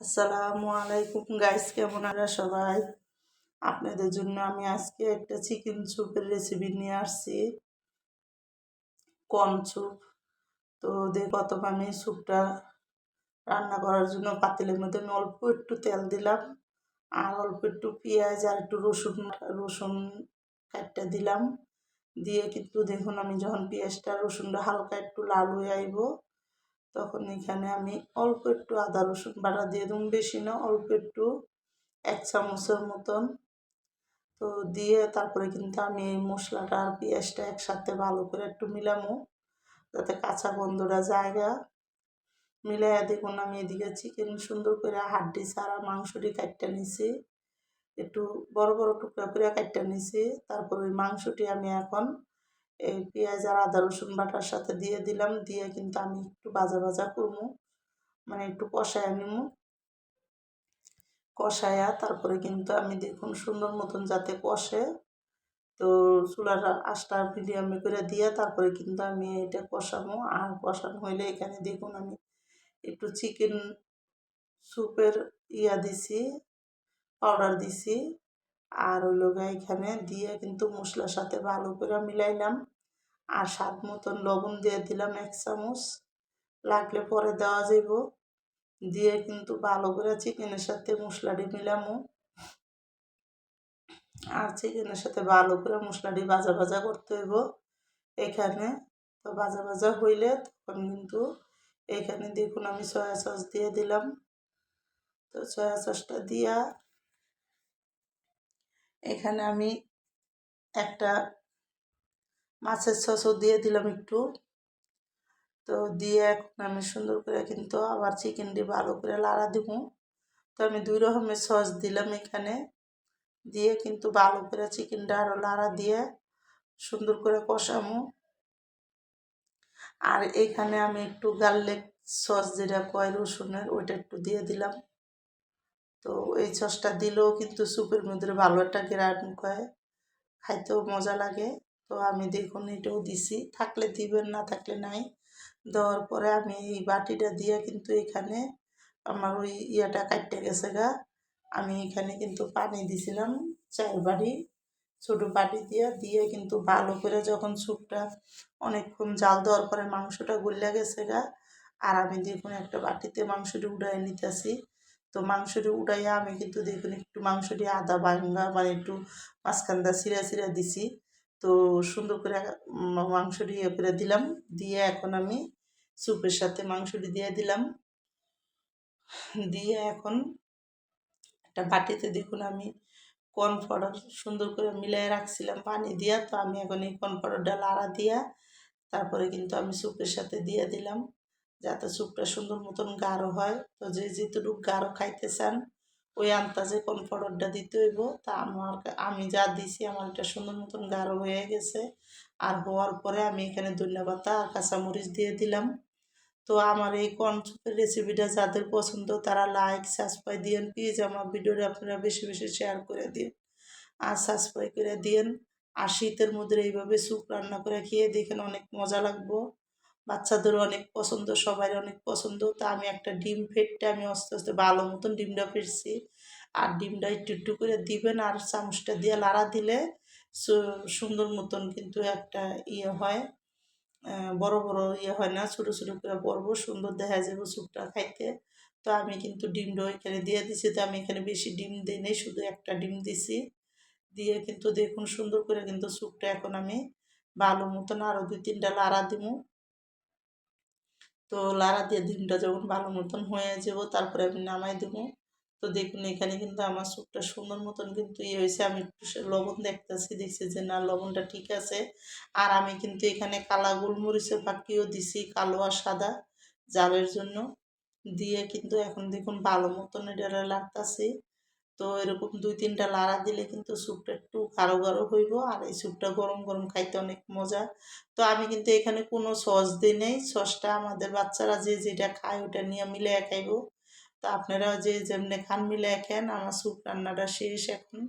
আসসালামু আলাইকুম গাইস কেমন আরা সবাই? আপনাদের জন্য আমি আজকে একটা চিকেন স্যুপের রেসিপি নিয়ে আসছি। কর্ন স্যুপ তো দেখ কত আমি স্যুপটা রান্না করার জন্য পাতিলের মধ্যে আমি অল্প একটু তেল দিলাম আর অল্প একটু পেঁয়াজ আর একটু রসুন রসুন কাটটা দিলাম। দিয়ে কিন্তু দেখুন আমি যখন পেঁয়াজটা, রসুনটা হালকা একটু লাল হয়ে আইব তখন এখানে আমি অল্প একটু আদা রসুন বাটা দিয়ে দেবো, বেশি না, অল্প একটু এক চামচের মতন। তো দিয়ে তারপরে কিন্তু আমি এই মশলাটা আর পেঁয়াজটা একসাথে ভালো করে একটু মিলামো যাতে কাঁচা গন্ধটা জায়গা। মিলাইয়া দেখুন আমি এদিকে চিকেন সুন্দর করে হাড্ডি ছাড়া মাংসটি কাটতে নিছি। একটু বড় বড় টুকরা করে কাটতে নিছি, তারপর ওই মাংসটি আমি এখন এই পেঁয়াজ আর আদা, রসুন বাটার সাথে দিয়ে দিলাম। দিয়ে কিন্তু আমি একটু ভাজা ভাজা করব। মানে একটু কষায় নিব। কষায়া তারপরে কিন্তু আমি দেখুন সুন্দর মতন যাতে কষে। তো চুলার আশটা মিডিয়ামে করে দিয়ে তারপরে কিন্তু আমি এটা কষাবো। আর কষানো হইলে এখানে দেখুন আমি একটু চিকেন স্যুপের ইয়া দিছি, পাউডার দিছি। আর ওই লোক এখানে দিয়ে কিন্তু মশলার সাথে ভালো করে মিলাইলাম। আর স্বাদ মতন লবণ দিয়ে দিলাম এক চামচ। লাগলে পরে দেওয়া যাইব। দিয়ে কিন্তু ভালো করে চিকেনের সাথে মশলাটি মিলামো। আর চিকেনের সাথে ভালো করে মশলাটি ভাজা ভাজা করতে হইব এখানে। তো ভাজা ভাজা হইলে তখন কিন্তু এখানে দেখুন আমি সয়া সস দিয়ে দিলাম। তো সয়া সসটা দিয়া এখানে আমি একটা মাছের সসও দিয়ে দিলাম একটু। তো দিয়ে এখন আমি সুন্দর করে কিন্তু আবার চিকেনটি ভালো করে লাড়া দিব। তো আমি দুই রকমের সস দিলাম এখানে। দিয়ে কিন্তু ভালো করে চিকেনটা আরও লাড়া দিয়ে সুন্দর করে কষামো আর এখানে আমি একটু গার্লিক সস যেটা কয় রসুনের, ওইটা একটু দিয়ে দিলাম। তো এই সসটা দিলেও কিন্তু স্যুপের মধ্যে ভালো একটা গ্রান কয় খাইতেও মজা লাগে। তো আমি দেখুন এটাও দিছি, থাকলে দিবেন, না থাকলে নাই। দেওয়ার পরে আমি এই বাটিটা দিয়ে কিন্তু এখানে আমার ওই ইয়েটা কাটতে গেছে গা। আমি এখানে কিন্তু পানি দিছিলাম চার বাড়ি ছোটো বাটি দিয়ে দিয়ে কিন্তু ভালো করে যখন স্যুপটা অনেকক্ষণ জাল দেওয়ার পরে মাংসটা গলিয়া গেছে গা। আর আমি দেখুন একটা বাটিতে মাংসটা উঠাই নিতেছি। তো মাংসটি উঠাইয়া আমি কিন্তু দেখুন একটু মাংসটি আদা ভাঙ্গা মানে একটু মাঝখানটা সিরা সিরা দিছি। তো সুন্দর করে মাংসটি ইয়ে করে দিলাম। দিয়ে এখন আমি স্যুপের সাথে মাংসটি দিয়ে দিলাম। দিয়ে এখন একটা বাটিতে দেখুন আমি কর্ন পাউডার সুন্দর করে মিলাই রাখছিলাম পানি দিয়া। তো আমি এখন এই কর্ন পাউডারটা লাড়া দিয়া তারপরে কিন্তু আমি স্যুপের সাথে দিয়ে দিলাম। যাতে স্যুপটা সুন্দর মতন গাঢ় হয়। তো যে যেটুকু গাঢ় খাইতে চান ওই আন্তাজে কর্ন পাউডারটা দিতে হইব, তা আমার আমি যা দিছি আমার এটা সুন্দর মতন গাঢ় হয়ে গেছে। আর হওয়ার পরে আমি এখানে ধন্যবাদ আর কাঁচামরিচ দিয়ে দিলাম। তো আমার এই কর্নসুপের রেসিপিটা যাদের পছন্দ, তারা লাইক সাবস্ক্রাইব দিয়েন। প্লিজ আমার ভিডিওটা আপনারা বেশি বেশি শেয়ার করে দিন আর সাবস্ক্রাইব করে দিন আর শীতের মধ্যে এইভাবে স্যুপ রান্না করে খেয়ে দেখেন অনেক মজা লাগবো। বাচ্চাদেরও অনেক পছন্দ সবাই অনেক পছন্দ। তা আমি একটা ডিম ফেটটা আমি আস্তে আস্তে ভালো মতন ডিমটা ফেটছি। আর ডিমটা একটু একটু করে দিবেন আর চামচটা দিয়ে লাড়া দিলে সুন্দর মতন কিন্তু একটা ইয়ে হয়। বড় বড় ইয়ে হয় না, ছোটো ছোটো করে পরবো সুন্দর দেখা যাবে স্যুপটা খাইতে। তো আমি কিন্তু ডিমটা এখানে দিয়ে দিছি। তো আমি এখানে বেশি ডিম দিই নেই, শুধু একটা ডিম দিছি। দিয়ে কিন্তু দেখুন সুন্দর করে কিন্তু স্যুপটা এখন আমি ভালো মতন আরও দুই তিনটা লাড়া দিব তো লাড়া দিয়ে ডিমটা যখন ভালো মতন হয়ে যাব, তারপরে আমি নামাই দেবো। তো দেখুন, এখানে কিন্তু আমার স্যুপটা সুন্দর মতন কিন্তু ইয়ে হয়েছে। আমি একটু লবণ দেখতেছি, দেখছি যে না, লবণটা ঠিক আছে। আর আমি কিন্তু এখানে কালা গোলমরিচের পাখিও দিছি, কালো আর সাদা জালের জন্য। দিয়ে কিন্তু এখন দেখুন, ভালো মতন এটা লাগতেছি। তো এরকম দুই তিনটা লাড়া দিলে কিন্তু স্যুপটা একটু গাঢ় গাঢ় হইব, আর এই স্যুপটা গরম গরম খাইতে অনেক মজা। তো আমি কিন্তু এখানে কোনো সস দিই নেই। সসটা আমাদের বাচ্চারা যে যেটা খায় ওটা নিয়ে মিলে খাইব। তো আপনারাও যে যেমনি খান মিলে খান। আমার স্যুপ রান্নাটা শেষ এখন।